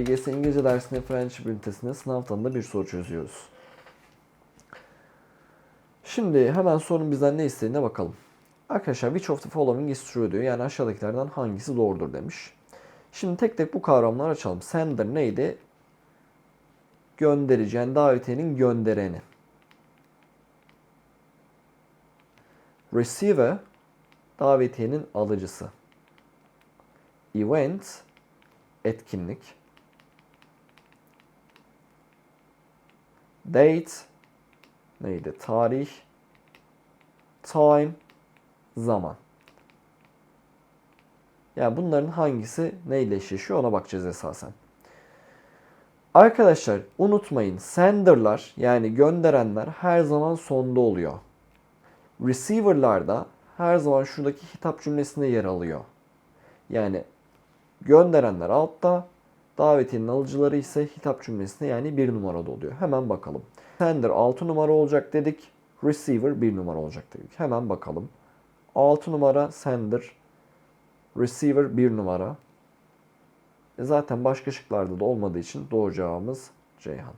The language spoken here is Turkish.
LGS İngilizce dersinde Friendship ünitesinde sınavdan da bir soru çözüyoruz. Şimdi hemen sorun bizden ne istediğine bakalım. Arkadaşlar which of the following is true diyor. Yani aşağıdakilerden hangisi doğrudur demiş. Şimdi tek tek bu kavramları açalım. Sender neydi? Gönderici yani davetiyenin göndereni. Receiver davetiyenin alıcısı. Event etkinlik. Date neydi? Tarih. Time zaman. Yani bunların hangisi neyle eşleşiyor ona bakacağız esasen. Arkadaşlar unutmayın sender'lar yani gönderenler her zaman sonda oluyor. Receiver'lar da her zaman şuradaki hitap cümlesinde yer alıyor. Yani gönderenler altta, davetiyenin alıcıları ise hitap cümlesinde yani bir numarada oluyor. Hemen bakalım. Sender 6 numara olacak dedik. Receiver 1 numara olacak dedik. Hemen bakalım. 6 numara sender, receiver 1 numara. E zaten başka şıklarda da olmadığı için doğru cevabımız Ceyhan.